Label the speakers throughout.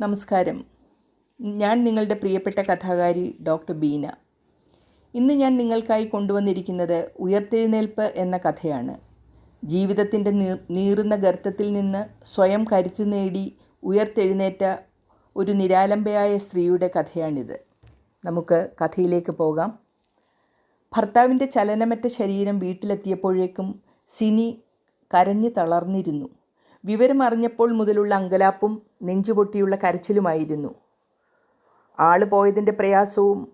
Speaker 1: നമസ്കാരം. ഞാൻ നിങ്ങളുടെ പ്രിയപ്പെട്ട കഥാകാരി ഡോക്ടർ ബീന. ഇന്ന് ഞാൻ നിങ്ങൾക്കായി കൊണ്ടുവന്നിരിക്കുന്നത് ഉയർത്തെഴുന്നേൽപ്പ് എന്ന കഥയാണ്. ജീവിതത്തിന്റെ നീറുന്ന ഗർത്തത്തിൽ നിന്ന് സ്വയം കരുത്തു നേടി ഉയർത്തെഴുന്നേറ്റ ഒരു നിരാലംബയായ സ്ത്രീയുടെ കഥയാണിത്. നമുക്ക് കഥയിലേക്ക് പോകാം. ഭർത്താവിന്റെ ചലനമറ്റ ശരീരം വീട്ടിലെത്തിയപ്പോഴേക്കും സിനി കരഞ്ഞു തളർന്നിരുന്നു. വിവരമറിഞ്ഞപ്പോൾ മുതലുള്ള അങ്കലാപ്പും നെഞ്ചുപൊട്ടിയുള്ള കരച്ചിലുമായിരുന്നു. ആൾ പോയതിന്റെ പ്രയാസവും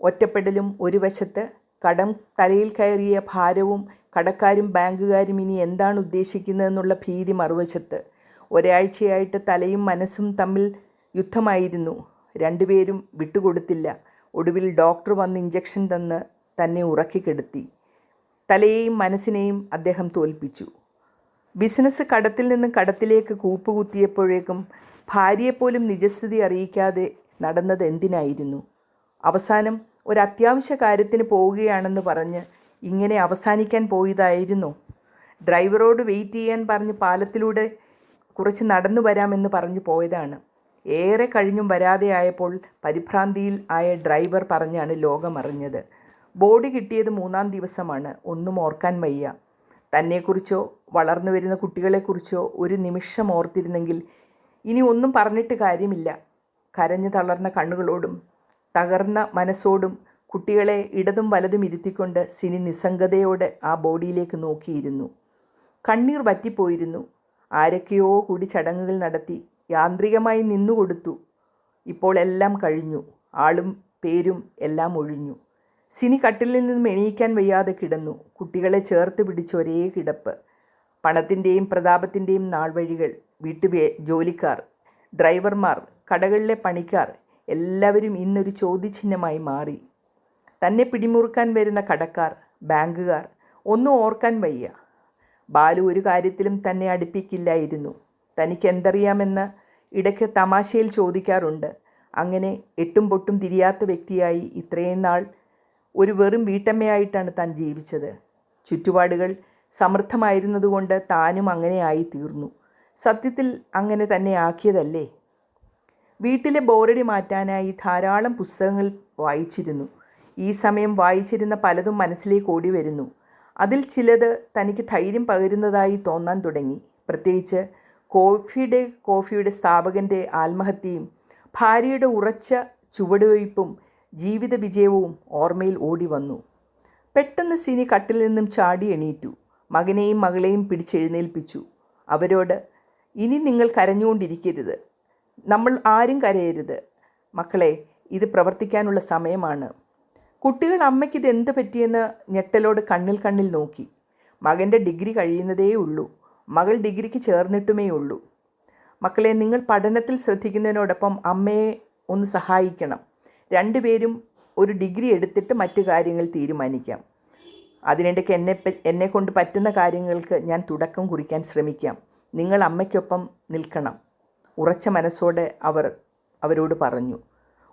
Speaker 1: ഒറ്റപ്പെടലും ഒരു വശത്ത് കടം തലയിൽ കയറിയ ഭാരവും കടക്കാരും ബാങ്കുകാരും ഇനി എന്താണ് ഉദ്ദേശിക്കുന്നതെന്നുള്ള ഭീതി മറുവശത്ത് ഒരാഴ്ചയായിട്ട് തലയും മനസ്സും തമ്മിൽ യുദ്ധമായിരുന്നു. രണ്ടുപേരും വിട്ടുകൊടുത്തില്ല. ഒടുവിൽ ഡോക്ടർ വന്ന് ഇഞ്ചക്ഷൻ തന്ന് തന്നെ ഉറക്കിക്കെടുത്തി തലയെയും മനസ്സിനെയും അദ്ദേഹം തോൽപ്പിച്ചു. ബിസിനസ് കടത്തിൽ നിന്ന് കടത്തിലേക്ക് കൂപ്പുകുത്തിയപ്പോഴേക്കും ഭാര്യയെപ്പോലും നിജസ്ഥിതി അറിയിക്കാതെ നടന്നത് എന്തിനായിരുന്നു? അവസാനം ഒരു അത്യാവശ്യ കാര്യത്തിന് പോവുകയാണെന്ന് പറഞ്ഞ് ഇങ്ങനെ അവസാനിക്കാൻ പോയതായിരുന്നു. ഡ്രൈവറോട് വെയിറ്റ് ചെയ്യാൻ പറഞ്ഞ് പാലത്തിലൂടെ കുറച്ച് നടന്നു വരാമെന്ന് പറഞ്ഞു പോയതാണ്. ഏറെ കഴിഞ്ഞും വരാതെ ആയപ്പോൾ പരിഭ്രാന്തിയിൽ ആയ ഡ്രൈവർ പറഞ്ഞാണ് ലോകമറിഞ്ഞത്. ബോഡി കിട്ടിയത് മൂന്നാം ദിവസമാണ്. ഒന്നും ഓർക്കാൻ വയ്യ. തന്നെക്കുറിച്ചോ വളർന്നു വരുന്ന കുട്ടികളെക്കുറിച്ചോ ഒരു നിമിഷം ഓർത്തിരുന്നെങ്കിൽ ഇനി ഒന്നും പറഞ്ഞിട്ട് കാര്യമില്ല. കരഞ്ഞു തളർന്ന കണ്ണുകളോടും തകർന്ന മനസ്സോടും കുട്ടികളെ ഇടതും വലതും ഇരുത്തിക്കൊണ്ട് സിനി നിസ്സംഗതയോടെ ആ ബോഡിയിലേക്ക് നോക്കിയിരുന്നു. കണ്ണീർ വറ്റിപ്പോയിരുന്നു. ആരൊക്കെയോ കൂടി ചടങ്ങുകൾ നടത്തി യാന്ത്രികമായി നിന്നുകൊടുത്തു. ഇപ്പോൾ എല്ലാം കഴിഞ്ഞു. ആളും പേരും എല്ലാം ഒഴിഞ്ഞു. സിനി കട്ടിലിൽ നിന്നും എണീക്കാൻ വയ്യാതെ കിടന്നു. കുട്ടികളെ ചേർത്ത് പിടിച്ച ഒരേ കിടപ്പ്. പണത്തിന്റെയും പ്രതാപത്തിന്റെയും നാൾവഴികൾ വീട്ടുപേ ജോലിക്കാർ ഡ്രൈവർമാർ കടകളിലെ പണിക്കാർ എല്ലാവരും ഇന്നൊരു ചോദ്യചിഹ്നമായി മാറി. തന്നെ പിടിമുറുക്കാൻ വരുന്ന കടക്കാർ ബാങ്കുകാർ ഒന്നും ഓർക്കാൻ വയ്യ. ബാലു ഒരു കാര്യത്തിലും തന്നെ അടുപ്പിക്കില്ലായിരുന്നു. തനിക്ക് എന്തറിയാമെന്ന് ഇടയ്ക്ക് തമാശയിൽ ചോദിക്കാറുണ്ട്. അങ്ങനെ എട്ടും പൊട്ടും തിരിയാത്ത വ്യക്തിയായി ഇത്രയും നാൾ ഒരു വെറും വീട്ടമ്മയായിട്ടാണ് താൻ ജീവിച്ചത്. ചുറ്റുപാടുകൾ സമൃദ്ധമായിരുന്നതുകൊണ്ട് താനും അങ്ങനെ ആയി തീർന്നു സത്യത്തിൽ അങ്ങനെ തന്നെ ആക്കിയതല്ലേ? വീട്ടിലെ ബോറടി മാറ്റാനായി ധാരാളം പുസ്തകങ്ങൾ വായിച്ചിരുന്നു. ഈ സമയം വായിച്ചിരുന്ന പലതും മനസ്സിലേക്ക് ഓടി വരുന്നു അതിൽ ചിലത് തനിക്ക് ധൈര്യം പകരുന്നതായി തോന്നാൻ തുടങ്ങി. പ്രത്യേകിച്ച് കോഫിയുടെ കോഫിയുടെ സ്ഥാപകന്റെ ആത്മഹത്യയും ഭാര്യയുടെ ഉറച്ച ചുവടുവയ്പും ജീവിത വിജയവും ഓർമ്മയിൽ ഓടി വന്നു പെട്ടെന്ന് സിനി കട്ടിൽ നിന്നും ചാടി എണീറ്റു. മകനെയും മകളെയും പിടിച്ചെഴുന്നേൽപ്പിച്ചു. അവരോട് ഇനി നിങ്ങൾ കരഞ്ഞുകൊണ്ടിരിക്കരുത്. നമ്മൾ ആരും കരയരുത്. മക്കളെ ഇത് പ്രവർത്തിക്കാനുള്ള സമയമാണ്. കുട്ടികൾ അമ്മയ്ക്ക് ഇത് എന്ത് പറ്റിയെന്ന് ഞെട്ടലോട് കണ്ണിൽ കണ്ണിൽ നോക്കി. മകന്റെ ഡിഗ്രി കഴിയുന്നതേ ഉള്ളൂ. മകൾ ഡിഗ്രിക്ക് ചേർന്നിട്ടുമേ ഉള്ളൂ. മക്കളെ നിങ്ങൾ പഠനത്തിൽ ശ്രദ്ധിക്കുന്നതിനോടൊപ്പം അമ്മയെ ഒന്ന് സഹായിക്കണം. രണ്ടുപേരും ഒരു ഡിഗ്രി എടുത്തിട്ട് മറ്റു കാര്യങ്ങൾ തീരുമാനിക്കാം. അതിനിടയ്ക്ക് എന്നെ എന്നെ കൊണ്ട് പറ്റുന്ന കാര്യങ്ങൾക്ക് ഞാൻ തുടക്കം കുറിക്കാൻ ശ്രമിക്കാം. നിങ്ങൾ അമ്മയ്ക്കൊപ്പം നിൽക്കണം. ഉറച്ച മനസ്സോടെ അവർ അവരോട് പറഞ്ഞു.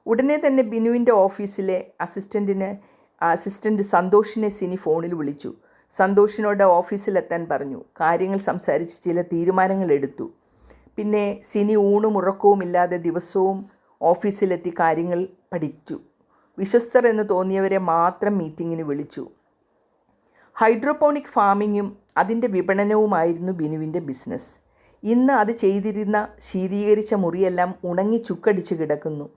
Speaker 1: ഉടനെ തന്നെ ബിനുവിന്റെ ഓഫീസിലെ അസിസ്റ്റന്റിന് അസിസ്റ്റന്റ് സന്തോഷിനെ സിനി ഫോണിൽ വിളിച്ചു. സന്തോഷിനോട് ഓഫീസിലെത്താൻ പറഞ്ഞു. കാര്യങ്ങൾ സംസാരിച്ച് ചില തീരുമാനങ്ങൾ എടുത്തു. പിന്നെ സിനി ഊണും ഉറക്കവുമില്ലാതെ ദിവസവും ഓഫീസിലെത്തി കാര്യങ്ങൾ പഠിച്ചു. വിശ്വസ്തർ എന്ന് തോന്നിയവരെ മാത്രം മീറ്റിങ്ങിന് വിളിച്ചു. ഹൈഡ്രോപോണിക് ഫാമിങ്ങും അതിന്റെ വിപണനവുമായിരുന്നു ബിനുവിന്റെ ബിസിനസ്. ഇന്ന് അത് ചെയ്തിരുന്ന ശീതീകരിച്ച മുറിയെല്ലാം ഉണങ്ങി ചുക്കടിച്ച് കിടക്കുന്നു.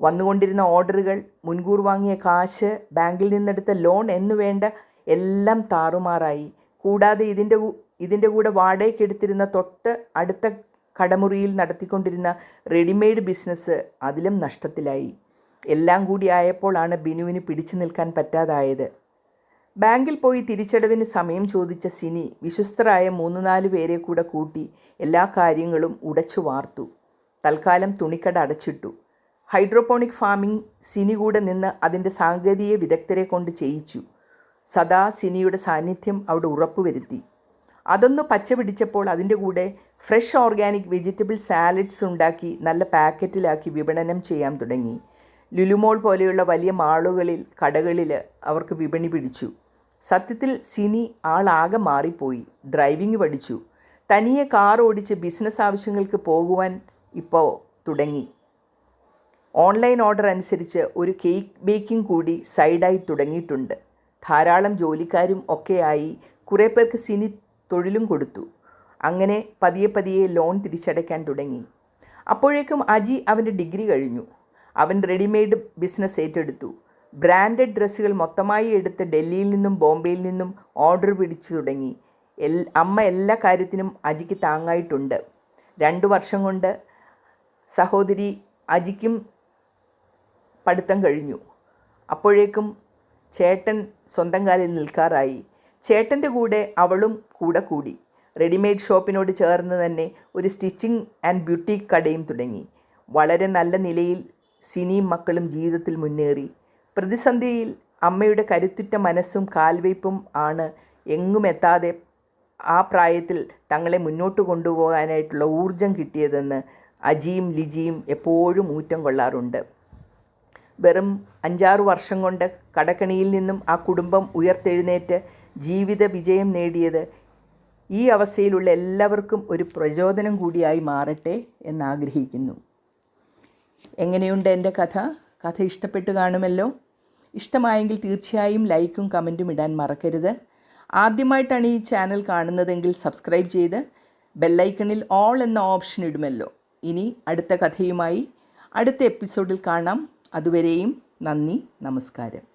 Speaker 1: വന്നുകൊണ്ടിരുന്ന ഓർഡറുകൾ മുൻകൂർ വാങ്ങിയ കാശ് ബാങ്കിൽ നിന്നെടുത്ത ലോൺ എന്നുവേണ്ട എല്ലാം താറുമാറായി. കൂടാതെ ഇതിന്റെ ഇതിന്റെ കൂടെ വാടകയ്ക്കെടുത്തിരുന്ന തൊട്ട് അടുത്ത കടമുറിയിൽ നടത്തിക്കൊണ്ടിരുന്ന റെഡിമെയ്ഡ് ബിസിനസ് അതിലും നഷ്ടത്തിലായി. എല്ലാം കൂടി ആയപ്പോഴാണ് ബിനുവിന് പിടിച്ചു നിൽക്കാൻ പറ്റാതായത്. ബാങ്കിൽ പോയി തിരിച്ചടവിന് സമയം ചോദിച്ച സിനി വിശ്വസ്തരായ മൂന്ന് നാല് പേരെ കൂടെ കൂട്ടി എല്ലാ കാര്യങ്ങളും ഉടച്ചു വാർത്തു. തൽക്കാലം തുണിക്കട അടച്ചിട്ടു. ഹൈഡ്രോപോണിക് ഫാമിംഗ് സിനി കൂടെ നിന്ന് അതിന്റെ സാങ്കേതിക വിദഗ്ധരെ കൊണ്ട് ചെയ്യിച്ചു. സദാ സിനിയുടെ സാന്നിധ്യം അവിടെ ഉറപ്പുവരുത്തി. അതൊന്ന് പച്ച പിടിച്ചപ്പോൾ അതിന്റെ കൂടെ ഫ്രഷ് ഓർഗാനിക് വെജിറ്റബിൾ സാലഡ്സ് ഉണ്ടാക്കി നല്ല പാക്കറ്റിലാക്കി വിപണനം ചെയ്യാൻ തുടങ്ങി. ലുലുമോൾ പോലെയുള്ള വലിയ മാളുകളിൽ കടകളിൽ അവർക്ക് വിപണി പിടിച്ചു. സത്യത്തിൽ സിനി ആളാകെ മാറിപ്പോയി. ഡ്രൈവിംഗ് പഠിച്ചു. തനിയെ കാർ ഓടിച്ച് ബിസിനസ് ആവശ്യങ്ങൾക്ക് പോകുവാൻ ഇപ്പോൾ തുടങ്ങി. ഓൺലൈൻ ഓർഡർ അനുസരിച്ച് ഒരു കേക്ക് ബേക്കിംഗ് കൂടി സൈഡായി തുടങ്ങിയിട്ടുണ്ട്. ധാരാളം ജോലിക്കാരും ഒക്കെയായി കുറേ പേർക്ക് സിനി തൊഴിലും കൊടുത്തു. അങ്ങനെ പതിയെ പതിയെ ലോൺ തിരിച്ചടയ്ക്കാൻ തുടങ്ങി. അപ്പോഴേക്കും അജി അവന്റെ ഡിഗ്രി കഴിഞ്ഞു. അവൻ റെഡിമെയ്ഡ് ബിസിനസ് ഏറ്റെടുത്തു. ബ്രാൻഡഡ് ഡ്രസ്സുകൾ മൊത്തമായി എടുത്ത് ഡൽഹിയിൽ നിന്നും ബോംബെയിൽ നിന്നും ഓർഡർ പിടിച്ചു തുടങ്ങി. എൽ അമ്മ എല്ലാ കാര്യത്തിനും അജിക്ക് താങ്ങായിട്ടുണ്ട്. രണ്ടു വർഷം കൊണ്ട് സഹോദരി അജിക്കും പഠിത്തം കഴിഞ്ഞു. അപ്പോഴേക്കും ചേട്ടൻ സ്വന്തം കാലിൽ നിൽക്കാറായി. ചേട്ടന്റെ കൂടെ അവളും കൂടെ കൂടി. റെഡിമെയ്ഡ് ഷോപ്പിനോട് ചേർന്ന് തന്നെ ഒരു സ്റ്റിച്ചിങ് ആൻഡ് ബ്യൂട്ടി കടയും തുടങ്ങി. വളരെ നല്ല നിലയിൽ സിനിയും മക്കളും ജീവിതത്തിൽ മുന്നേറി. പ്രതിസന്ധിയിൽ അമ്മയുടെ കരുത്തുറ്റ മനസ്സും കാൽവയ്പും ആണ് എങ്ങും എത്താതെ ആ പ്രായത്തിൽ തങ്ങളെ മുന്നോട്ട് കൊണ്ടുപോകാനായിട്ടുള്ള ഊർജം കിട്ടിയതെന്ന് അജിയും ലിജിയും എപ്പോഴും ഊറ്റം കൊള്ളാറുണ്ട്. വെറും അഞ്ചാറ് വർഷം കൊണ്ട് കടക്കണിയിൽ നിന്നും ആ കുടുംബം ഉയർത്തെഴുന്നേറ്റ് ജീവിത വിജയം നേടിയത് ഈ അവസ്ഥയിലുള്ള എല്ലാവർക്കും ഒരു പ്രചോദനം കൂടിയായി മാറട്ടെ എന്നാഗ്രഹിക്കുന്നു. എങ്ങനെയുണ്ട് എന്റെ കഥ? കഥ ഇഷ്ടപ്പെട്ട് കാണുമല്ലോ? ഇഷ്ടമായെങ്കിൽ തീർച്ചയായും ലൈക്കും കമന്റും ഇടാൻ മറക്കരുത്. ആദ്യമായിട്ടാണ് ഈ ചാനൽ കാണുന്നതെങ്കിൽ സബ്സ്ക്രൈബ് ചെയ്ത് ബെല്ലൈക്കണിൽ ഓൾ എന്ന ഓപ്ഷൻ ഇടുമല്ലോ. ഇനി അടുത്ത കഥയുമായി അടുത്ത എപ്പിസോഡിൽ കാണാം. അതുവരെയും നന്ദി നമസ്കാരം.